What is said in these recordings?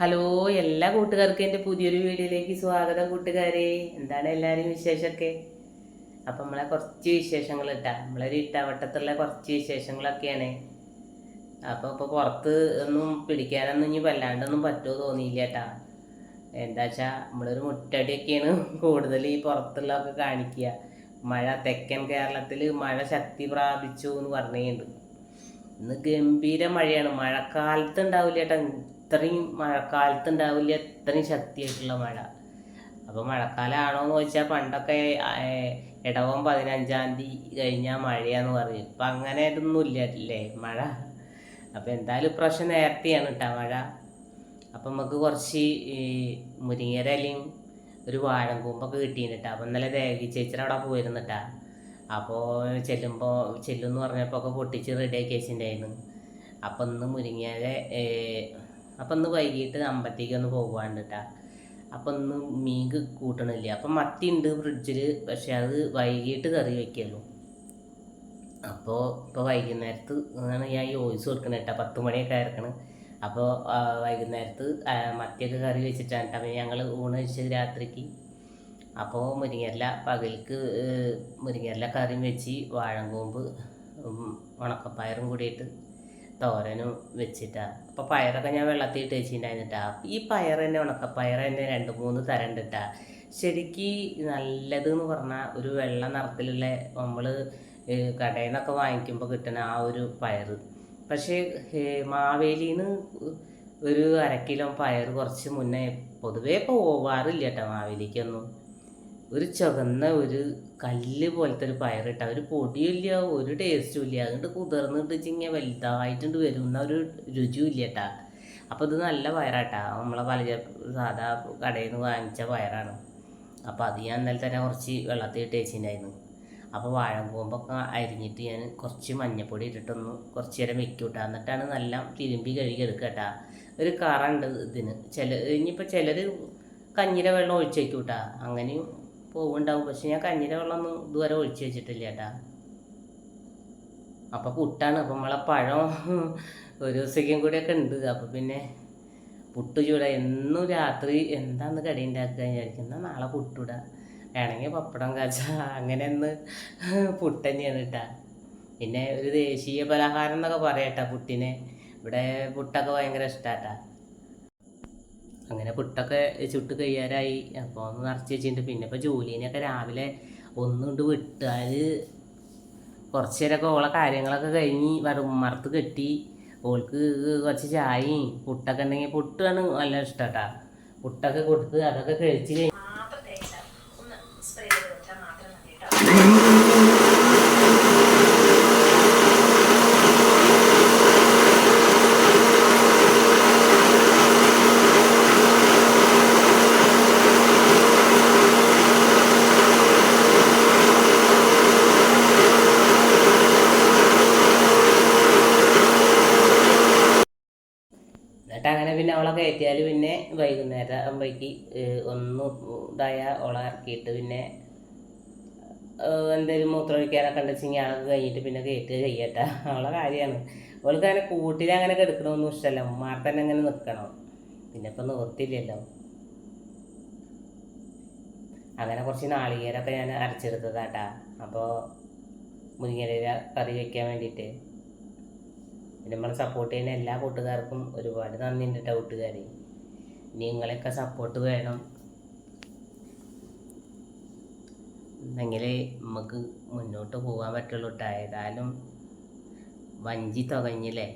Hello എല്ലാ കൂട്ടുകാർക്കും എന്റെ പുതിയൊരു വീഡിയോയിലേക്ക് സ്വാഗതം കൂട്ടുകാരെ. എന്താണ് എല്ലാവരും വിശേഷമൊക്കെ? അപ്പം നമ്മളെ കുറച്ച് വിശേഷങ്ങൾ ഇട്ടാ നമ്മളൊരു ഇട്ടാവട്ടത്തുള്ള കുറച്ച് വിശേഷങ്ങളൊക്കെയാണ്. അപ്പോൾ ഇപ്പോൾ പുറത്ത് ഒന്നും പിടിക്കാനൊന്നും ഇനി വല്ലാണ്ടൊന്നും പറ്റുമോ തോന്നിയില്ല കേട്ടാ. എന്താ വെച്ചാൽ നമ്മളൊരു മുറ്റടിയൊക്കെയാണ് കൂടുതൽ ഈ പുറത്തുള്ളതൊക്കെ കാണിക്കുക. മഴ തെക്കൻ കേരളത്തിൽ മഴ ശക്തി പ്രാപിച്ചു എന്ന് പറഞ്ഞുണ്ട് ഇന്ന് ഗംഭീര മഴയാണ്. മഴക്കാലത്ത് ഉണ്ടാവില്ല ചേട്ടാ ഇത്രയും മഴക്കാലത്ത് ഉണ്ടാവില്ല ഇത്രയും ശക്തിയായിട്ടുള്ള മഴ. അപ്പോൾ മഴക്കാലമാണോ എന്ന് ചോദിച്ചാൽ പണ്ടൊക്കെ ഇടവം പതിനഞ്ചാം തീയതി കഴിഞ്ഞാൽ മഴയാന്ന് പറയും ഇപ്പം അങ്ങനെ ഇതൊന്നും ഇല്ലല്ലേ മഴ. അപ്പോൾ എന്തായാലും ഇപ്രാവശ്യം നേരത്തെയാണ് കേട്ടോ മഴ. അപ്പം നമുക്ക് കുറച്ച് മുരിങ്ങര ഇലയും ഒരു വാഴങ്കൂമ്പൊക്കെ കിട്ടിയിട്ടാ അപ്പം ഇന്നലെ ദേവി ചേച്ചിയുടെ അവിടെ പോയിരുന്നിട്ടാ. അപ്പോൾ ചെല്ലുമ്പോൾ ചെല്ലുമെന്ന് പറഞ്ഞപ്പോൾ ഒക്കെ പൊട്ടിച്ച് റെഡിയാക്കി വെച്ചിട്ടുണ്ടായിരുന്നു അപ്പം ഇന്ന് മുരിങ്ങയില അപ്പം ഇന്ന് വൈകിട്ട് അമ്പത്തേക്ക് ഒന്ന് പോകാണ്ട് അപ്പം ഇന്ന് മീൻ കൂട്ടണില്ല. അപ്പം മത്തി ഉണ്ട് ഫ്രിഡ്ജിൽ പക്ഷെ അത് വൈകിട്ട് കറി വയ്ക്കല്ലോ അപ്പോൾ ഇപ്പോൾ വൈകുന്നേരത്ത് ആണ് ഞാൻ ചോദിച്ചു കൊടുക്കണ കേട്ടോ പത്ത് മണിയൊക്കെ ആയിരിക്കണം. അപ്പോൾ വൈകുന്നേരത്ത് മത്തിയൊക്കെ കറി വെച്ചിട്ടാണ് കേട്ടോ ഞങ്ങൾ ഊണ് കഴിച്ചത് രാത്രിക്ക്. അപ്പോൾ മുരിങ്ങരല പകൽക്ക് മുരിങ്ങരല കറിയും വെച്ച് വാഴങ്കൂമ്പ് ഉണക്കപ്പയറും കൂടിയിട്ട് തോരനും വെച്ചിട്ടാണ് അപ്പോൾ പയറൊക്കെ ഞാൻ വെള്ളത്തിൽ ഇട്ട് വെച്ചിട്ടുണ്ടായിരുന്നിട്ടാ. ഈ പയർ തന്നെ ഉണക്കപ്പയർ തന്നെ രണ്ട് മൂന്ന് തരം ഉണ്ട് ട്ടാ ശരിക്ക് നല്ലത് എന്ന് പറഞ്ഞാൽ ഒരു വെള്ള നിറത്തിലുള്ള നമ്മൾ കടയിൽ നിന്നൊക്കെ വാങ്ങിക്കുമ്പോൾ കിട്ടുന്ന ആ ഒരു പയർ പക്ഷേ മാവേലിന്ന് ഒരു അര കിലോ പയർ കുറച്ച് മുന്നേ പൊതുവേ പോവാറില്ല കേട്ടോ മാവേലിക്കൊന്നും. ഒരു ചുവന്ന ഒരു കല്ല് പോലത്തെ ഒരു പയറിട്ട ഒരു പൊടിയില്ല ഒരു ടേസ്റ്റും ഇല്ല. അതുകൊണ്ട് കുതിർന്നിട്ട് വെച്ചിങ്ങനെ വലുതായിട്ടുണ്ട് വരും എന്നാൽ ഒരു രുചിയും ഇല്ല കേട്ടാ അപ്പോൾ ഇത് നല്ല പയറാട്ടാ. നമ്മളെ പല സാധാ കടയിൽ നിന്ന് വാങ്ങിച്ച പയറാണ്. അപ്പോൾ അത് ഞാൻ ഇന്നലെ തന്നെ കുറച്ച് വെള്ളത്തിൽ ഇട്ട് അപ്പോൾ വാഴങ്കൂമ്പൊക്കെ അരിഞ്ഞിട്ട് ഞാൻ കുറച്ച് മഞ്ഞപ്പൊടി ഇട്ടിട്ടൊന്ന് കുറച്ച് നേരം വെക്കും കേട്ടോ എന്നിട്ടാണ് നല്ല തിരുമ്പി കഴുകി എടുക്കുക കേട്ടാ ഒരു കറണ്ട് ഇതിന്. ചില ഇനിയിപ്പോൾ ചിലർ കഞ്ഞിയുടെ വെള്ളം ഒഴിച്ചേക്കൂട്ടാ അങ്ങനെയും പോകുണ്ടാവും പക്ഷെ ഞാൻ കഞ്ഞിര വെള്ളമൊന്നും ഇതുവരെ ഒഴിച്ചു വെച്ചിട്ടില്ല ചേട്ടാ അപ്പോൾ പുട്ടാണ്. അപ്പം നമ്മളെ പഴം ഒരു ദിവസത്തേക്കും കൂടിയൊക്കെ ഉണ്ട്. അപ്പോൾ പിന്നെ പുട്ട് ചൂട എന്നും രാത്രി എന്താന്ന് കടി ഉണ്ടാക്കുക വിചാരിക്കുന്ന നാളെ പുട്ടൂട. വേണമെങ്കിൽ പപ്പടം കാച്ച. അങ്ങനെ ഒന്ന് പുട്ട് തന്നെയാണ് കേട്ടാ. പിന്നെ ഒരു ദേശീയ പലഹാരം എന്നൊക്കെ പറയട്ടാ പുട്ടിനെ. ഇവിടെ പുട്ടൊക്കെ ഭയങ്കര ഇഷ്ടാട്ടാ അങ്ങനെ പുട്ടൊക്കെ ചുട്ട് കഴിയാറായി അപ്പോൾ ഒന്ന് നിറച്ച് വെച്ചിട്ടുണ്ട്. പിന്നെ ഇപ്പോൾ ജോലിനെയൊക്കെ രാവിലെ ഒന്നുകൊണ്ട് വിട്ടാൽ കുറച്ച് നേരമൊക്കെ ഓളെ കാര്യങ്ങളൊക്കെ കഴിഞ്ഞ് വറുമറത്ത് കെട്ടി ഓൾക്ക് കുറച്ച് ചായയും പുട്ടൊക്കെ ഉണ്ടെങ്കിൽ പുട്ടാണ് നല്ല ഇഷ്ടം കേട്ടോ പുട്ടൊക്കെ കൊടുത്ത് അതൊക്കെ കഴിച്ച് കഴിഞ്ഞ് മാത്രം തേച്ചാൽ ഒന്ന് സ്പ്രേ ചെയ്ത് വെച്ചാൽ മാത്രം മതി കേട്ടോ എന്നിട്ട് അങ്ങനെ പിന്നെ അവളെ കയറ്റിയാൽ പിന്നെ വൈകുന്നേരം ആകുമ്പോഴേക്ക് ഒന്ന് ഇതായ ഓളെ ഇറക്കിയിട്ട് പിന്നെ എന്തെങ്കിലും മൂത്രമൊഴിക്കാനൊക്കെ ഉണ്ടെച്ചെങ്കിൽ അതൊക്കെ കഴിഞ്ഞിട്ട് പിന്നെ കയറ്റുക ചെയ്യട്ടെ. അവളെ കാര്യമാണ് അവൾക്ക് അങ്ങനെ കൂട്ടിൽ അങ്ങനെ കിടക്കണമൊന്നും ഇഷ്ടമല്ല ഉമ്മാർ തന്നെ അങ്ങനെ നിൽക്കണം പിന്നെ ഇപ്പം നിവർത്തില്ലല്ലോ അങ്ങനെ കുറച്ച് നാളികേരമൊക്കെ ഞാൻ അരച്ചെടുത്തതാട്ടാ. അപ്പോൾ മുരിങ്ങയില കറി വയ്ക്കാൻ വേണ്ടിയിട്ട്. നമ്മളെ സപ്പോർട്ട് ചെയ്യുന്ന എല്ലാ കൂട്ടുകാർക്കും ഒരുപാട് നന്ദിയുണ്ട് കേട്ടോ കൂട്ടുകാർ നിങ്ങളെയൊക്കെ സപ്പോർട്ട് വേണം. എന്നെങ്കിൽ നമുക്ക് മുന്നോട്ട് പോകാൻ പറ്റുള്ളൂ കേട്ടോ ഏതായാലും വഞ്ചി തുകഞ്ഞില്ലേ?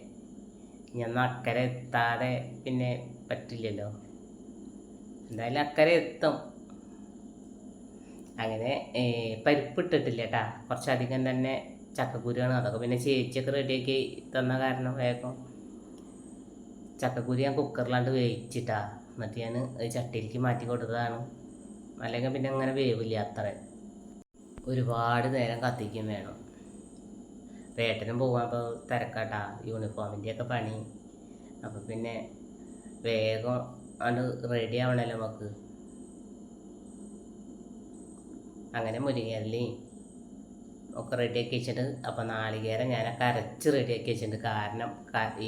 ഞാൻ അക്കരെ എത്താതെ പിന്നെ പറ്റില്ലല്ലോ. എന്തായാലും അക്കരെ എത്തും. അങ്ങനെ പരിപ്പ് ഇട്ടിട്ടില്ല കേട്ടാ കുറച്ചധികം തന്നെ ചക്കക്കുരുവാണ്. അതൊക്കെ പിന്നെ ചേച്ചിയൊക്കെ റെഡിയാക്കി തന്ന കാരണം വേഗം ചക്കക്കുരു ഞാൻ കുക്കറിലാണ്ട് വേവിച്ചിട്ടാ. എന്നിട്ട് ഞാൻ ചട്ടിയിലേക്ക് മാറ്റി കൊടുത്തതാണ്. അല്ലെങ്കിൽ പിന്നെ അങ്ങനെ വേവില്ല അത്ര. ഒരുപാട് നേരം കത്തിക്കും വേണം. വേട്ടനും പോകാൻ ഇപ്പോൾ തിരക്കാട്ടാ. യൂണിഫോമിന്റെയൊക്കെ പണി. അപ്പോൾ പിന്നെ വേഗം അത് റെഡി ആവണല്ലോ നമുക്ക് അങ്ങനെ മുരിങ്ങയിലയും ഒക്കെ റെഡിയാക്കി വെച്ചിട്ട് അപ്പോൾ നാളികേരം ഞാനൊക്കെ കരച്ച് റെഡിയാക്കി വെച്ചിട്ടുണ്ട്. കാരണം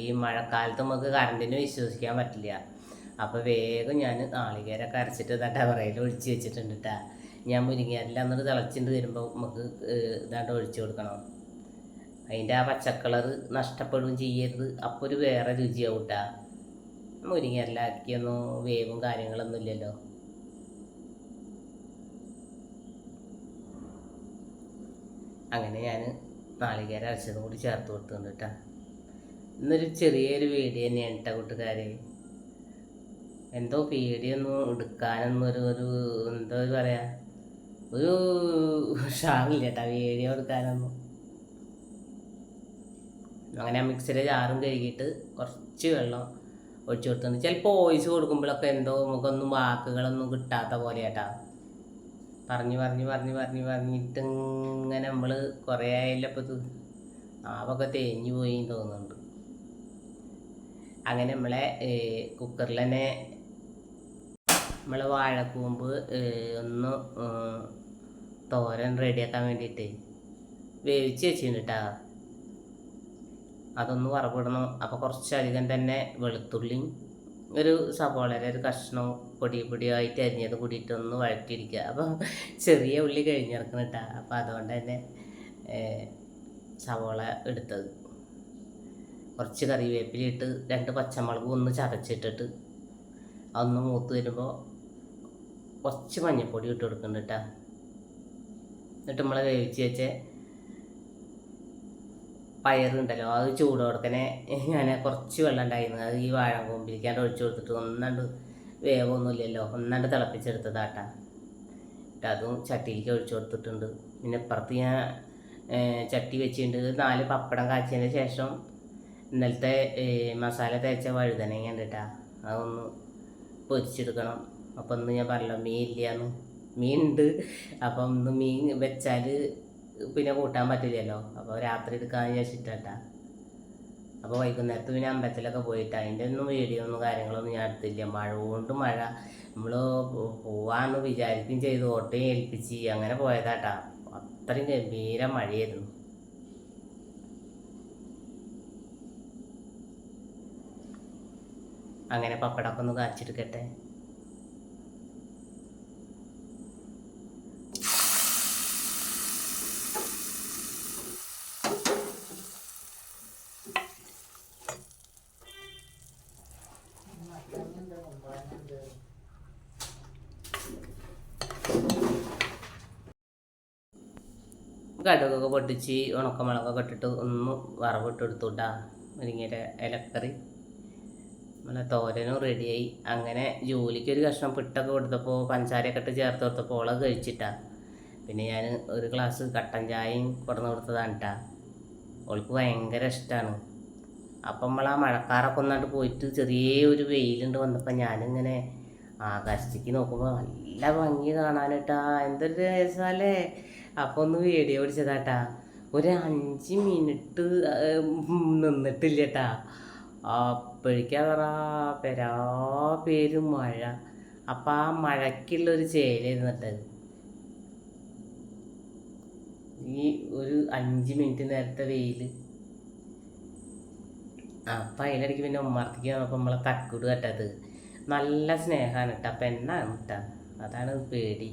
ഈ മഴക്കാലത്ത് നമുക്ക് കറണ്ടിന് വിശ്വസിക്കാൻ പറ്റില്ല. അപ്പോൾ വേഗം ഞാൻ നാളികേരം കരച്ചിട്ട് ഇതാണ്ട് അവറയിൽ ഒഴിച്ച് വെച്ചിട്ടുണ്ട് കേട്ടാ ഞാൻ മുരിങ്ങയെല്ലാം എന്നിട്ട് തിളച്ചിട്ട് വരുമ്പോൾ നമുക്ക് ഇതാണ്ട് ഒഴിച്ചു കൊടുക്കണം. അതിന്റെ ആ പച്ചക്കളർ നഷ്ടപ്പെടുകയും ചെയ്യരുത്. അപ്പോൾ ഒരു വേറെ രുചിയാവും കേട്ടാ മുരിങ്ങയെല്ലാം ആക്കിയൊന്നും വേവും കാര്യങ്ങളൊന്നും ഇല്ലല്ലോ. അങ്ങനെ ഞാൻ നാളികേര അരച്ചതും കൂടി ചേർത്ത് കൊടുത്തുണ്ട് കേട്ടോ. ഇന്നൊരു ചെറിയൊരു വീഡിയോ തന്നെയാണ് കേട്ടോ കൂട്ടുകാരെ. എന്തോ പേടിയൊന്നും എടുക്കാനൊന്നും ഒരു ഒരു എന്തോ പറയാ ഒരു ഷാറില്ല കേട്ടോ വീഡിയോ എടുക്കാനൊന്നും. അങ്ങനെ മിക്സിയുടെ ജാറും കഴുകിയിട്ട് കുറച്ച് വെള്ളം ഒഴിച്ചു കൊടുത്തിട്ടുണ്ട്. ചിലപ്പോൾ ഓയിസ് കൊടുക്കുമ്പോഴൊക്കെ എന്തോ നമുക്കൊന്നും വാക്കുകളൊന്നും കിട്ടാത്ത പോലെ കേട്ടാ പറഞ്ഞ് പറഞ്ഞു പറഞ്ഞു പറഞ്ഞു പറഞ്ഞിട്ട് ഇങ്ങനെ നമ്മൾ കുറേ ആയല്ലോ ഇപ്പോൾ ആവൊക്കെ തേഞ്ഞു പോയി തോന്നുന്നുണ്ട്. അങ്ങനെ നമ്മളെ കുക്കറിൽ തന്നെ നമ്മളെ വാഴക്കൂമ്പ് ഒന്ന് തോരൻ റെഡിയാക്കാൻ വേണ്ടിയിട്ട് വേവിച്ച് വെച്ചിട്ടുണ്ട്. അതൊന്ന് വറവിടണം. അപ്പോൾ കുറച്ചധികം തന്നെ വെളുത്തുള്ളിയും ഒരു സവോളയുടെ ഒരു കഷ്ണോ പൊടി പൊടിയായിട്ട് അരിഞ്ഞത് കൂടിയിട്ട് ഒന്ന് വഴറ്റിയിരിക്കുക. അപ്പം ചെറിയ ഉള്ളി കഴിഞ്ഞിറക്കണം കേട്ടോ അപ്പം അതുകൊണ്ട് തന്നെ സവോള എടുത്തത്. കുറച്ച് കറിവേപ്പിലിട്ട് രണ്ട് പച്ചമുളകും ഒന്ന് ചതച്ചിട്ടിട്ട് അതൊന്ന് മൂത്ത് വരുമ്പോൾ കുറച്ച് മഞ്ഞൾപ്പൊടി ഇട്ട് കൊടുക്കുന്നുണ്ട് കേട്ടോ എന്നിട്ട് നമ്മൾ വേവിച്ച് വെച്ച പയറുണ്ടല്ലോ അത് ചൂടോടക്കനെ ഞാൻ കുറച്ച് വെള്ളം ഉണ്ടായിരുന്നു. അത് ഈ വാഴ കൊമ്പിരിക്കാണ്ട് ഒഴിച്ചു കൊടുത്തിട്ട് ഒന്നാണ്ട് വേവൊന്നുമില്ലല്ലോ. ഒന്നാണ്ട് തിളപ്പിച്ചെടുത്തതാട്ടാ. എന്നിട്ട് അതും ചട്ടിയിലേക്ക് ഒഴിച്ചു കൊടുത്തിട്ടുണ്ട്. പിന്നെ ഇപ്പുറത്ത് ഞാൻ ചട്ടി വെച്ചിട്ടുണ്ട്. നാല് പപ്പടം കാച്ചതിന് ശേഷം ഇന്നലത്തെ മസാല തേച്ച വഴുതനങ്ങ ഉണ്ട് അതൊന്ന് പൊരിച്ചെടുക്കണം. അപ്പം ഒന്ന് ഞാൻ പറഞ്ഞല്ലോ മീൻ ഇല്ലയെന്ന്. മീൻ ഉണ്ട്. അപ്പം ഒന്ന് മീൻ വെച്ചാൽ പിന്നെ കൂട്ടാൻ പറ്റില്ലല്ലോ. അപ്പോൾ രാത്രി എടുക്കാമെന്ന് വിചാരിച്ചിട്ടാ അപ്പോൾ വൈകുന്നേരത്ത് പിന്നെ അമ്പലത്തിലൊക്കെ പോയിട്ട് അതിന്റെ ഒന്നും വീഡിയോ ഒന്നും കാര്യങ്ങളൊന്നും ഞാൻ എടുത്തില്ല. മഴ കൊണ്ട് മഴ. നമ്മൾ പോവാന്ന് വിചാരിക്കുകയും ചെയ്തു. ഓട്ടയും ഏൽപ്പിച്ച് അങ്ങനെ പോയതാട്ടാ. അത്രയും ഗംഭീര മഴയായിരുന്നു. അങ്ങനെ പപ്പടമൊക്കെ ഒന്ന് കടുകൊക്കെ പൊട്ടിച്ച് ഉണക്കമുളകൊക്കെ ഇട്ടിട്ട് ഒന്ന് വറവിട്ട് എടുത്തുട്ടാ മുരിങ്ങയുടെ ഇലക്കറി. നമ്മളെ തോരനും റെഡിയായി. അങ്ങനെ ജോലിക്ക് ഒരു കഷ്ണം പിട്ടൊക്കെ കൊടുത്തപ്പോൾ പഞ്ചസാരയൊക്കെ ഇട്ട് ചേർത്ത് കൊടുത്തപ്പോൾ ഓളത് കഴിച്ചിട്ടാ. പിന്നെ ഞാൻ ഒരു ഗ്ലാസ് കട്ടൻ ചായയും കൊടുന്ന് കൊടുത്തതാണ് കേട്ടാ ഓൾക്ക് ഭയങ്കര ഇഷ്ടമാണ് അപ്പം നമ്മൾ ആ മഴക്കാറൊക്കെ ഒന്നാണ്ട് പോയിട്ട് ചെറിയ ഒരു വെയിലുണ്ട് വന്നപ്പോൾ ഞാനിങ്ങനെ ആകാശത്തേക്ക് നോക്കുമ്പോൾ നല്ല ഭംഗി കാണാനിട്ടാ എന്തൊരു രസാലേ. അപ്പോൾ ഒന്ന് വീഡിയോ പിടിച്ചതാട്ടാ. ഒരു അഞ്ച് മിനിറ്റ് നിന്നിട്ടില്ല കേട്ടാ അപ്പോഴേക്കാ പെരാ പേര് മഴ. അപ്പം ആ മഴയ്ക്കുള്ളൊരു ചേലായിരുന്നിട്ട് ഈ ഒരു അഞ്ച് മിനിറ്റ് നേരത്തെ വെയിൽ അപ്പം അതിനിടയ്ക്ക് പിന്നെ ഉമ്മർത്തിക്ക് വന്നപ്പോൾ നമ്മളെ തക്കൂട് കട്ടത് നല്ല സ്നേഹമാണ് കേട്ടോ അപ്പം എന്നാണ് കേട്ടോ അതാണ് പേടി.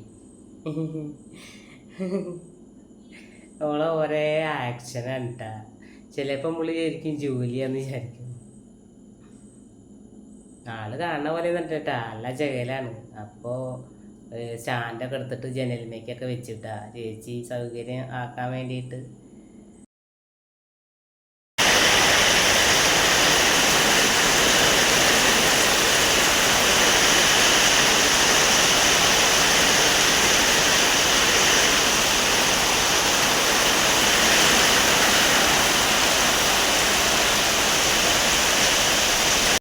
ഓളെ ഒരേ ആക്ഷനാണ് കേട്ടോ ചിലപ്പോൾ നമ്മൾ വിചാരിക്കും ജോലിയാന്ന് വിചാരിക്കും. ആൾ കാണുന്ന പോലെ കേട്ടാ നല്ല ജകലാണ് അപ്പോൾ സ്റ്റാൻഡൊക്കെ എടുത്തിട്ട് ജനലിമേക്കൊക്കെ വെച്ചിട്ടാ. ചേച്ചി സൗകര്യം ആക്കാൻ വേണ്ടിയിട്ട്